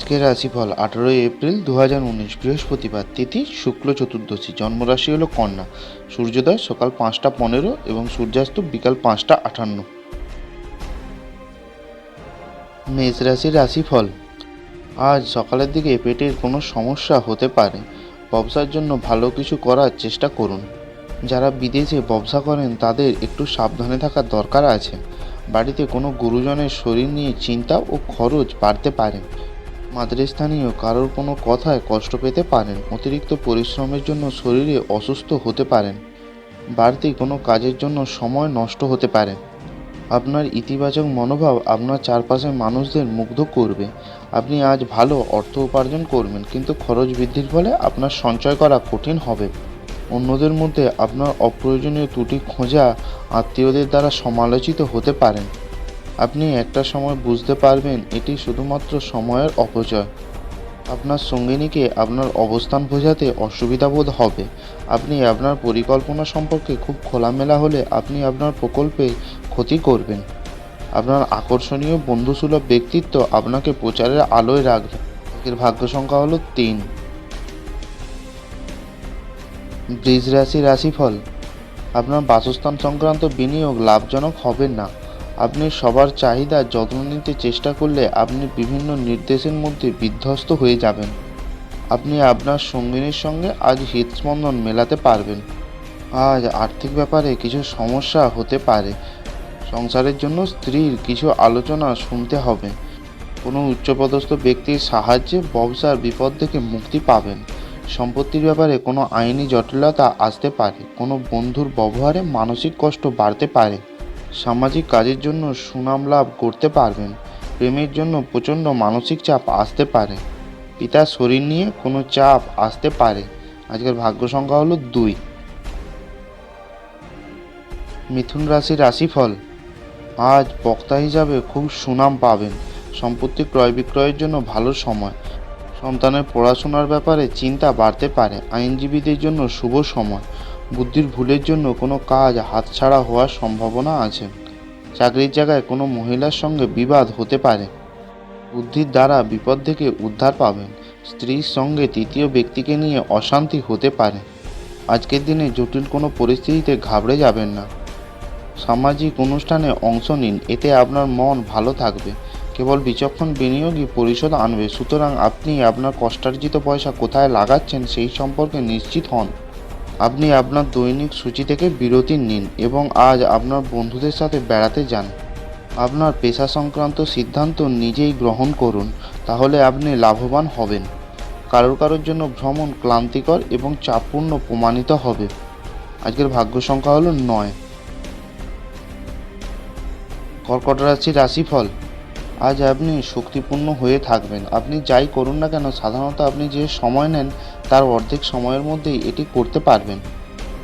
আজকের রাশিফল আঠেরোই এপ্রিল দু হাজার উনিশ বৃহস্পতিবার, তিথি শুক্ল চতুর্দশী, জন্মরাশি হলো কন্যা। সূর্যোদয় সকাল পাঁচটা পনেরো এবং সূর্যাস্ত বিকাল পাঁচটা আটান্ন মেষ রাশির রাশিফল, আজ সকালের দিকে পেটের কোনো সমস্যা হতে পারে। ব্যবসার জন্য ভালো কিছু করার চেষ্টা করুন। যারা বিদেশে ব্যবসা করেন, তাদের একটু সাবধানে থাকার দরকার আছে। বাড়িতে কোনো গুরুজনের শরীর নিয়ে চিন্তা ও খরচ বাড়তে পারে। মাতৃস্থানীয় কারোর কোনো কথায় কষ্ট পেতে পারেন, অতিরিক্ত পরিশ্রমের জন্য শরীরে অসুস্থ হতে পারেন, বাড়তি কোনো কাজের জন্য সময় নষ্ট হতে পারে। আপনার ইতিবাচক মনোভাব আপনার চারপাশের মানুষদের মুগ্ধ করবে। আপনি আজ ভালো অর্থ উপার্জন করবেন, কিন্তু খরচ বৃদ্ধির ফলে আপনার সঞ্চয় করা কঠিন হবে। অন্যদের মধ্যে আপনার অপ্রয়োজনীয় ত্রুটি খোঁজা আত্মীয়দের দ্বারা সমালোচিত হতে পারেন। আপনি একটা সময় বুঝতে পারবেন এটি শুধুমাত্র সময়ের অপচয়। আপনার সঙ্গিনীকে আপনার অবস্থান বোঝাতে অসুবিধা বোধ হবে। আপনি আপনার পরিকল্পনা সম্পর্কে খুব খোলামেলা হলে আপনি আপনার প্রকল্পে ক্ষতি করবেন। আপনার আকর্ষণীয় বন্ধুসুলভ ব্যক্তিত্ব আপনাকে প্রচারের আলোয় রাখবে। এর ভাগ্য সংখ্যা হলো তিন। বৃষ রাশি রাশিফল, আপনার বাসস্থান সংক্রান্ত বিনিয়োগ লাভজনক হবে না। আপনি সবার চাহিদা যত্ন নিতে চেষ্টা করলে আপনি বিভিন্ন নির্দেশের মধ্যে বিধ্বস্ত হয়ে যাবেন। আপনি আপনার সঙ্গিনীর সঙ্গে আজ হৃদস্পন্দন মেলাতে পারবেন। আজ আর্থিক ব্যাপারে কিছু সমস্যা হতে পারে। সংসারের জন্য স্ত্রীর কিছু আলোচনা শুনতে হবে। কোনো উচ্চপদস্থ ব্যক্তির সাহায্যে ব্যবসার বিপদ থেকে মুক্তি পাবেন। সম্পত্তির ব্যাপারে কোনো আইনি জটিলতা আসতে পারে। কোনো বন্ধুর ব্যবহারে মানসিক কষ্ট বাড়তে পারে। সামাজিক কাজের জন্য সুনাম লাভ করতে পারবেন, প্রেমের জন্য প্রচণ্ড মানসিক চাপ আসতে পারে, পিতার শরীর নিয়ে কোনো চাপ আসতে পারে। আজকের ভাগ্য সংখ্যা হলো দুই। মিথুন রাশি রাশিফল, আজ বক্তা হিসাবে খুব সুনাম পাবেন, সম্পত্তি ক্রয় বিক্রয়ের জন্য ভালো সময়, সন্তানের পড়াশোনার ব্যাপারে চিন্তা বাড়তে পারে, আইনজীবীদের জন্য শুভ সময় বুদ্ধির ভুলের জন্য কোনো কাজ হাতছাড়া হওয়ার সম্ভাবনা আছে। চাকরির জায়গায় কোনো মহিলার সঙ্গে বিবাদ হতে পারে। বুদ্ধির দ্বারা বিপদ থেকে উদ্ধার পাবেন। স্ত্রীর সঙ্গে তৃতীয় ব্যক্তিকে নিয়ে অশান্তি হতে পারে। আজকের দিনে জটিল কোনো পরিস্থিতিতে ঘাবড়ে যাবেন না। সামাজিক অনুষ্ঠানে অংশ নিন, এতে আপনার মন ভালো থাকবে। কেবল বিচক্ষণ বিনিয়োগই পরিশোধ আনবে। সুতরাং আপনি আপনার কষ্টার্জিত পয়সা কোথায় লাগাচ্ছেন সেই সম্পর্কে নিশ্চিত হন। আপনি আপনার দৈনিক সূচি থেকে বিরতি নিন এবং আজ আপনার বন্ধুদের সাথে বেড়াতে যান। আপনার পেশা সংক্রান্ত সিদ্ধান্ত নিজেই গ্রহণ করুন, তাহলে আপনি লাভবান হবেন। কারোর কারোর জন্য ভ্রমণ ক্লান্তিকর এবং চাপপূর্ণ প্রমাণিত হবে। আজকের ভাগ্য সংখ্যা হলো নয়। কর্কট রাশি রাশিফল। আজ আপনি শক্তিপূর্ণ হয়ে থাকবেন। আপনি যাই করুন না কেন, সাধারণত আপনি যে সময় নেন তার অর্ধেক সময়ের মধ্যেই এটি করতে পারবেন।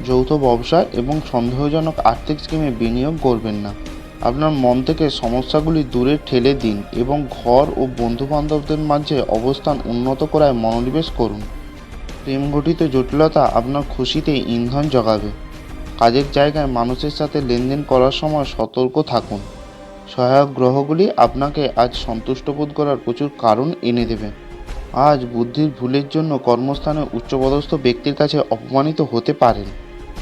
যৌথ ব্যবসা এবং সন্দেহজনক আর্থিক স্কিমে বিনিয়োগ করবেন না। আপনার মন থেকে সমস্যাগুলি দূরে ঠেলে দিন এবং ঘর ও বন্ধুবান্ধবদের মাঝে অবস্থান উন্নত করায় মনোনিবেশ করুন। প্রেম ঘটিত জটিলতা আপনার খুশিতে ইন্ধন জগাবে। কাজের জায়গায় মানুষের সাথে লেনদেন করার সময় সতর্ক থাকুন। সহায়ক গ্রহগুলি আপনাকে আজ সন্তুষ্ট বোধ করার প্রচুর কারণ এনে দেবে। আজ বুদ্ধির ভুলের জন্য কর্মস্থানে উচ্চপদস্থ ব্যক্তির কাছে অপমানিত হতে পারেন।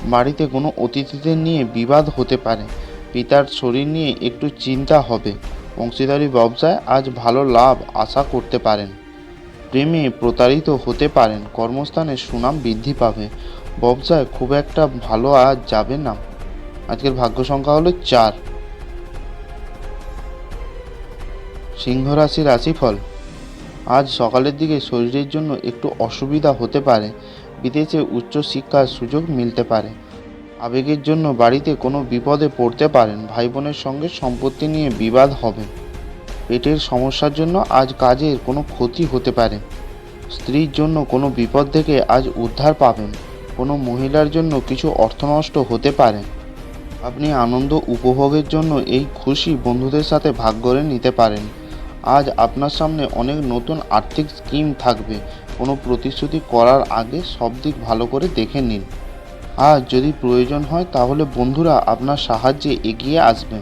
বাড়িতে কোনো অতিথিদের নিয়ে বিবাদ হতে পারে। পিতার শরীর নিয়ে একটু চিন্তা হবে। অংশীদারি ব্যবসায় আজ ভালো লাভ আশা করতে পারেন। প্রেমে প্রতারিত হতে পারেন। কর্মস্থানে সুনাম বৃদ্ধি পাবে। ব্যবসায় খুব একটা ভালো আজ যাবে না। আজকের ভাগ্য সংখ্যা হলো চার। সিংহ রাশি রাশিফল। আজ সকালের দিকে শরীরের জন্য একটু অসুবিধা হতে পারে। বিদেশে উচ্চ শিক্ষার সুযোগ মিলতে পারে। আবেগের জন্য বাড়িতে কোনো বিপদে পড়তে পারেন। ভাই বোনের সঙ্গে সম্পত্তি নিয়ে বিবাদ হবে। পেটের সমস্যার জন্য আজ কাজের কোনো ক্ষতি হতে পারে। স্ত্রীর জন্য কোনো বিপদ থেকে আজ উদ্ধার পাবেন। কোনো মহিলার জন্য কিছু অর্থ নষ্ট হতে পারে। আপনি আনন্দ উপভোগের জন্য এই খুশি বন্ধুদের সাথে ভাগ করে নিতে পারেন। আজ আপনার সামনে অনেক নতুন আর্থিক স্কিম থাকবে। কোনো প্রতিশ্রুতি করার আগে সব দিক ভালো করে দেখে নিন। আজ যদি প্রয়োজন হয় তাহলে বন্ধুরা আপনার সাহায্যে এগিয়ে আসবে।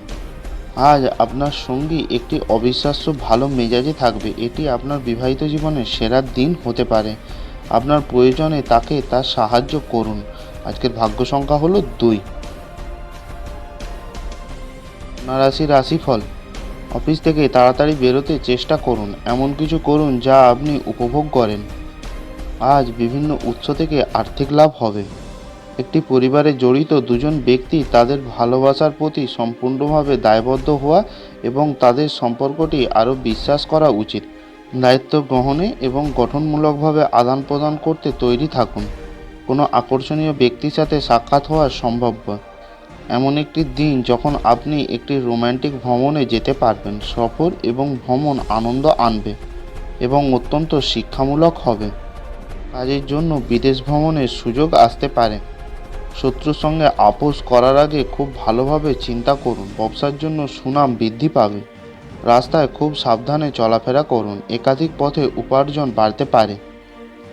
আজ আপনার সঙ্গী একটি অবিশ্বাস্য ভালো মেজাজে থাকবে। এটি আপনার বিবাহিত জীবনের সেরা দিন হতে পারে। আপনার প্রয়োজনে তাকে তার সাহায্য করুন। আজকের ভাগ্য সংখ্যা হলো দুই। রাশি রাশিফল। অফিস থেকে তাড়াতাড়ি বেরোতে চেষ্টা করুন। এমন কিছু করুন যা আপনি উপভোগ করেন। আজ বিভিন্ন উৎস থেকে আর্থিক লাভ হবে। একটি পরিবারে জড়িত দুজন ব্যক্তি তাদের ভালোবাসার প্রতি সম্পূর্ণভাবে দায়বদ্ধ হওয়া এবং তাদের সম্পর্কটি আরও বিশ্বাস করা উচিত। দায়িত্ব গ্রহণে এবং গঠনমূলকভাবে আদান প্রদান করতে তৈরি থাকুন। কোনো আকর্ষণীয় ব্যক্তির সাথে সাক্ষাৎ হওয়া সম্ভাব্য এমন একটি দিন যখন আপনি একটি রোম্যান্টিক ভ্রমণে যেতে পারবেন, সফর এবং ভ্রমণ আনন্দ আনবে এবং অত্যন্ত শিক্ষামূলক হবে। কাজের জন্য বিদেশ ভ্রমণের সুযোগ আসতে পারে। শত্রুর সঙ্গে আপোষ করার আগে খুব ভালোভাবে চিন্তা করুন, ব্যবসার জন্য সুনাম বৃদ্ধি পাবে। রাস্তায় খুব সাবধানে চলাফেরা করুন, একাধিক পথে উপার্জন বাড়তে পারে।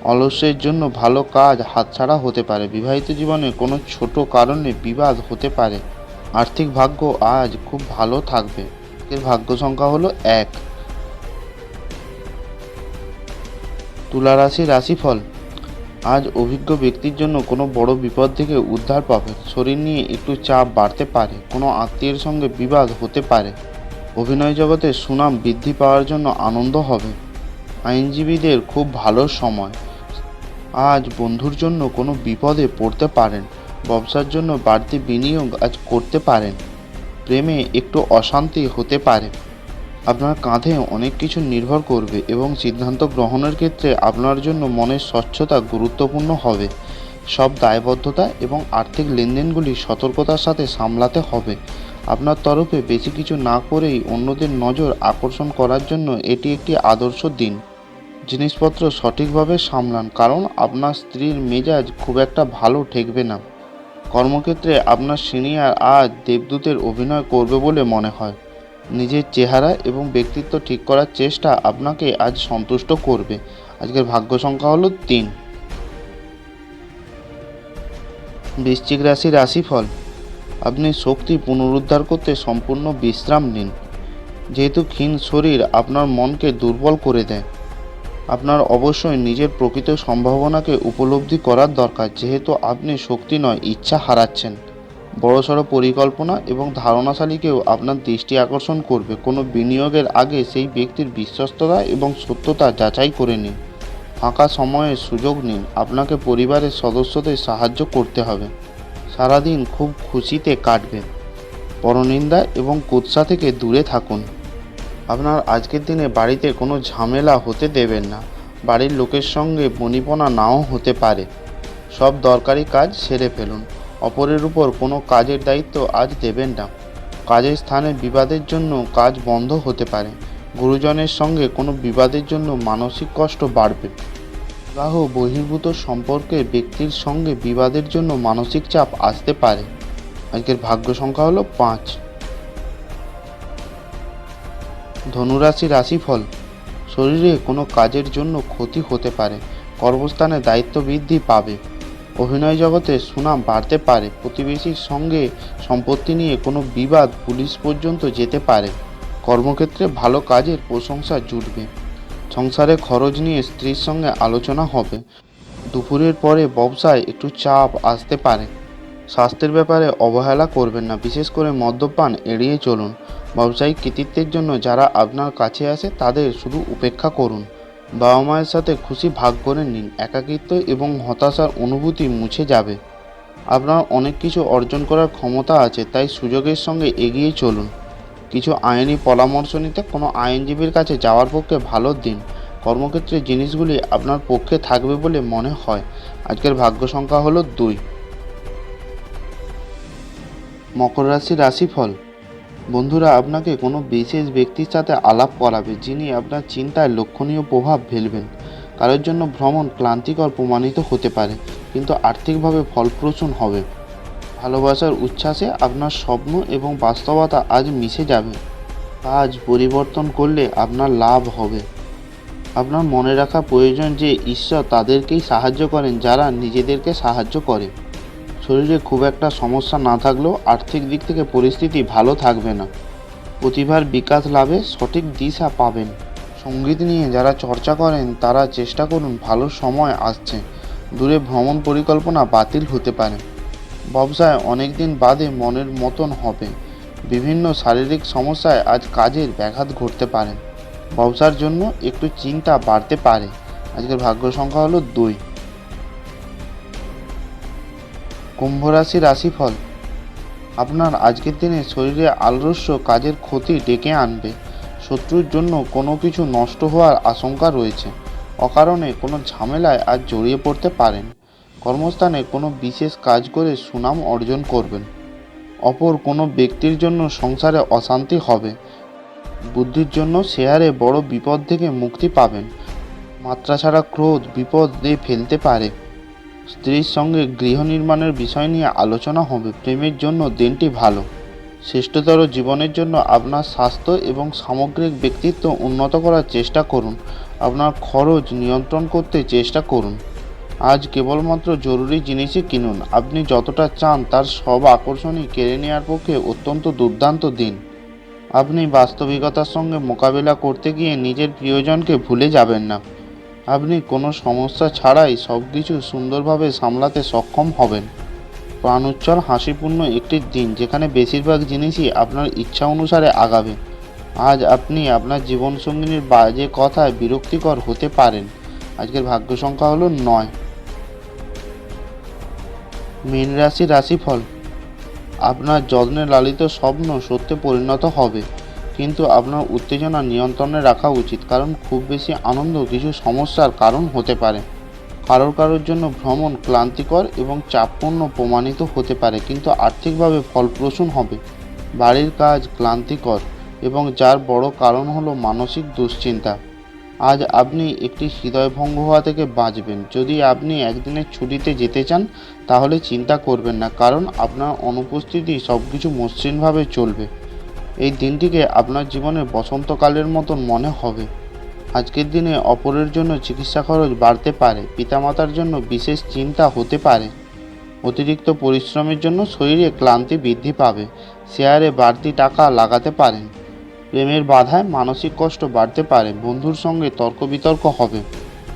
অলস্যের জন্য ভালো কাজ হাতছাড়া হতে পারে। বিবাহিত জীবনে কোনো ছোট কারণে বিবাদ হতে পারে। আর্থিক ভাগ্য আজ খুব ভালো থাকবে। এর ভাগ্য সংখ্যা হলো এক। তুলা রাশি রাশিফল। আজ অভিজ্ঞ ব্যক্তির জন্য কোনো বড় বিপদ থেকে উদ্ধার পাবে। শরীর নিয়ে একটু চাপ বাড়তে পারে। কোনো আত্মীয়ের সঙ্গে বিবাদ হতে পারে। অভিনয় জগতে সুনাম বৃদ্ধি পাওয়ার জন্য আনন্দ হবে। আইনজীবীদের খুব ভালো সময়। আজ বন্ধুর জন্য কোনো বিপদে পড়তে পারেন, ব্যবসার জন্য বাড়তি বিনিয়োগ আজ করতে পারেন। প্রেমে একটু অশান্তি হতে পারে। আপনার কাঁধে অনেক কিছু নির্ভর করবে এবং সিদ্ধান্ত গ্রহণের ক্ষেত্রে আপনার জন্য মনের স্বচ্ছতা গুরুত্বপূর্ণ হবে। সব দায়বদ্ধতা এবং আর্থিক লেনদেনগুলি সতর্কতার সাথে সামলাতে হবে। আপনার তরফে বেশি কিছু না করেই অন্যদের নজর আকর্ষণ করার জন্য এটি একটি আদর্শ দিন। জিনিসপত্র সঠিকভাবে সামলান, কারণ আপনার স্ত্রীর মেজাজ খুব একটা ভালো ঠেকবে না। কর্মক্ষেত্রে আপনার সিনিয়র আজ দেবদূতের অভিনয় করবে বলে মনে হয়। নিজের চেহারা এবং ব্যক্তিত্ব ঠিক করার চেষ্টা আপনাকে আজ সন্তুষ্ট করবে। আজকের ভাগ্য সংখ্যা হলো তিন। বৃশ্চিক রাশি রাশিফল, আপনি শক্তি পুনরুদ্ধার করতে সম্পূর্ণ বিশ্রাম নিন। যেহেতু ক্ষীণ শরীর আপনার মনকে দুর্বল করে দেয়। আপনার অবশ্যই নিজের প্রকৃত সম্ভাবনাকে উপলব্ধি করার দরকার, যেহেতু আপনি শক্তি নয়, ইচ্ছা হারাচ্ছেন। বড়সড় পরিকল্পনা এবং ধারণাশালীকেও আপনার দৃষ্টি আকর্ষণ করবে। কোনো বিনিয়োগের আগে সেই ব্যক্তির বিশ্বস্ততা এবং সত্যতা যাচাই করে নিন। ফাঁকা সময়ে সুযোগ নিন। আপনাকে পরিবারের সদস্যদের সাহায্য করতে হবে। সারাদিন খুব খুশিতে কাটবে পরনিন্দা এবং কুৎসা থেকে দূরে থাকুন। আপনার আজকের দিনে বাড়িতে কোনো ঝামেলা হতে দেবেন না। বাড়ির লোকের সঙ্গে বনিপনা নাও হতে পারে। সব দরকারি কাজ সেরে ফেলুন। অপরের উপর কোনো কাজের দায়িত্ব আজ দেবেন না। কাজের স্থানে বিবাদের জন্য কাজ বন্ধ হতে পারে। গুরুজনের সঙ্গে কোনো বিবাদের জন্য মানসিক কষ্ট বাড়বে। বিবাহ বহির্ভূত সম্পর্কের ব্যক্তির সঙ্গে বিবাদের জন্য মানসিক চাপ আসতে পারে। আজকের ভাগ্য সংখ্যা হলো পাঁচ। ধনুরাশি রাশিফল। শরীরে কোনো কাজের জন্য ক্ষতি হতে পারে। কর্মস্থানে দায়িত্ব বৃদ্ধি পাবে। অভিনয় জগতে সুনাম বাড়তে পারে। প্রতিবেশীর সঙ্গে সম্পত্তি নিয়ে কোনো বিবাদ পুলিশ পর্যন্ত যেতে পারে। কর্মক্ষেত্রে ভালো কাজের প্রশংসা জুটবে। সংসারে খরচ নিয়ে স্ত্রীর সঙ্গে আলোচনা হবে। দুপুরের পরে ব্যবসায় একটু চাপ আসতে পারে। স্বাস্থ্যের ব্যাপারে অবহেলা করবেন না। বিশেষ করে মদ্যপান এড়িয়ে চলুন। ব্যবসায়িক কৃতিত্বের জন্য যারা আপনার কাছে আসে, তাদের শুধু উপেক্ষা করুন। বাবা মায়ের সাথে খুশি ভাগ করে নিন, একাকিত্ব এবং হতাশার অনুভূতি মুছে যাবে। আপনার অনেক কিছু অর্জন করার ক্ষমতা আছে, তাই সুযোগের সঙ্গে এগিয়ে চলুন। কিছু আইনি পরামর্শ নিতে কোনো আইনজীবীর কাছে যাওয়ার পক্ষে ভালো দিন। কর্মক্ষেত্রে জিনিসগুলি আপনার পক্ষে থাকবে বলে মনে হয়। আজকের ভাগ্য সংখ্যা হলো দুই। মকর রাশি রাশিফল। বন্ধুরা, আপনাকে কোনো বিশেষ ব্যক্তির সাথে আলাপ করাবে যিনি আপনার চিন্তায় লক্ষণীয় প্রভাব ফেলবেন। কারোর জন্য ভ্রমণ ক্লান্তিকর প্রমাণিত হতে পারে, কিন্তু আর্থিকভাবে ফলপ্রসূ হবে। ভালোবাসার উচ্ছ্বাসে আপনার স্বপ্ন এবং বাস্তবতা আজ মিশে যাবে। কাজ পরিবর্তন করলে আপনার লাভ হবে। আপনার মনে রাখা প্রয়োজন যে ঈশ্বর তাদেরকেই সাহায্য করেন, যারা নিজেদেরকে সাহায্য করে। শরীরে খুব একটা সমস্যা না থাকলেও আর্থিক দিক থেকে পরিস্থিতি ভালো থাকবে না। প্রতিভার বিকাশ লাভে সঠিক দিশা পাবেন। সংগীত নিয়ে যারা চর্চা করেন, তারা চেষ্টা করুন ভালো সময় আসছে। দূরে ভ্রমণ পরিকল্পনা বাতিল হতে পারে। ব্যবসায় অনেক দিন বাদে মনের মতন হবে। বিভিন্ন শারীরিক সমস্যায় আজ কাজের ব্যাঘাত ঘটতে পারে। ব্যবসার জন্য একটু চিন্তা বাড়তে পারে। আজকের ভাগ্য সংখ্যা হলো দুই। কুম্ভ রাশি রাশিফল। আপনার আজকের দিনে শরীরে আলস্য কাজের ক্ষতি ডেকে আনবে। শত্রুর জন্য কোনো কিছু নষ্ট হওয়ার আশঙ্কা রয়েছে। অকারণে কোনো ঝামেলায় আজ জড়িয়ে পড়তে পারেন। কর্মস্থানে কোনো বিশেষ কাজ করে সুনাম অর্জন করবেন। অপর কোনো ব্যক্তির জন্য সংসারে অশান্তি হবে। বুদ্ধির জন্য শেয়ারে বড় বিপদ থেকে মুক্তি পাবেন। মাত্রা ছাড়া ক্রোধ বিপদে ফেলতে পারে। স্ত্রীর সঙ্গে গৃহ নির্মাণের বিষয় নিয়ে আলোচনা হবে। প্রেমের জন্য দিনটি ভালো। শ্রেষ্ঠতর জীবনের জন্য আপনার স্বাস্থ্য এবং সামগ্রিক ব্যক্তিত্ব উন্নত করার চেষ্টা করুন। আপনার খরচ নিয়ন্ত্রণ করতে চেষ্টা করুন। আজ কেবলমাত্র জরুরি জিনিসই কিনুন। আপনি যতটা চান তার সব আকর্ষণই কেড়ে নেওয়ার পক্ষে অত্যন্ত দুর্দান্ত দিন। আপনি বাস্তবিকতার সঙ্গে মোকাবিলা করতে গিয়ে নিজের প্রিয়জনকে ভুলে যাবেন না। আপনি কোনো সমস্যা ছাড়াই সব কিছু সুন্দরভাবে সামলাতে সক্ষম হবেন। প্রাণোচ্ছল, হাসিপূর্ণ একটি দিন, যেখানে বেশিরভাগ জিনিসই আপনার ইচ্ছা অনুসারে আগাবে। আজ আপনি আপনার জীবনসঙ্গিনীর বাজে কথায় বিরক্তিকর হতে পারেন। আজকের ভাগ্য সংখ্যা হলো নয়। মীন রাশি রাশিফল, আপনার যত্নে লালিত স্বপ্ন সত্যে পরিণত হবে। কিন্তু আপনার উত্তেজনা নিয়ন্ত্রণে রাখা উচিত, কারণ খুব বেশি আনন্দ কিছু সমস্যার কারণ হতে পারে। কারোর কারোর জন্য ভ্রমণ ক্লান্তিকর এবং চাপপূর্ণ প্রমাণিত হতে পারে, কিন্তু আর্থিকভাবে ফলপ্রসূ হবে। বাড়ির কাজ ক্লান্তিকর এবং যার বড় কারণ হলো মানসিক দুশ্চিন্তা। আজ আপনি একটি হৃদয়ভঙ্গ হওয়া থেকে বাঁচবেন। যদি আপনি একদিনের ছুটিতে যেতে চান, তাহলে চিন্তা করবেন না, কারণ আপনার অনুপস্থিতি সব কিছু মসৃণভাবে চলবে। এই দিনটিকে আপনার জীবনের বসন্তকালের মতন মনে হবে। আজকের দিনে অপরের জন্য চিকিৎসা খরচ বাড়তে পারে, পিতামাতার জন্য বিশেষ চিন্তা হতে পারে। অতিরিক্ত পরিশ্রমের জন্য শরীরে ক্লান্তি বৃদ্ধি পাবে, শেয়ারে বাড়তি টাকা লাগাতে পারেন। প্রেমের বাধায় মানসিক কষ্ট বাড়তে পারে, বন্ধুর সঙ্গে তর্ক বিতর্ক হবে।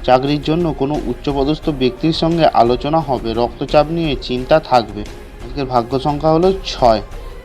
চাকরির জন্য কোনো উচ্চপদস্থ ব্যক্তির সঙ্গে আলোচনা হবে, রক্তচাপ নিয়ে চিন্তা থাকবে। আজকের ভাগ্য সংখ্যা হলো ছয়।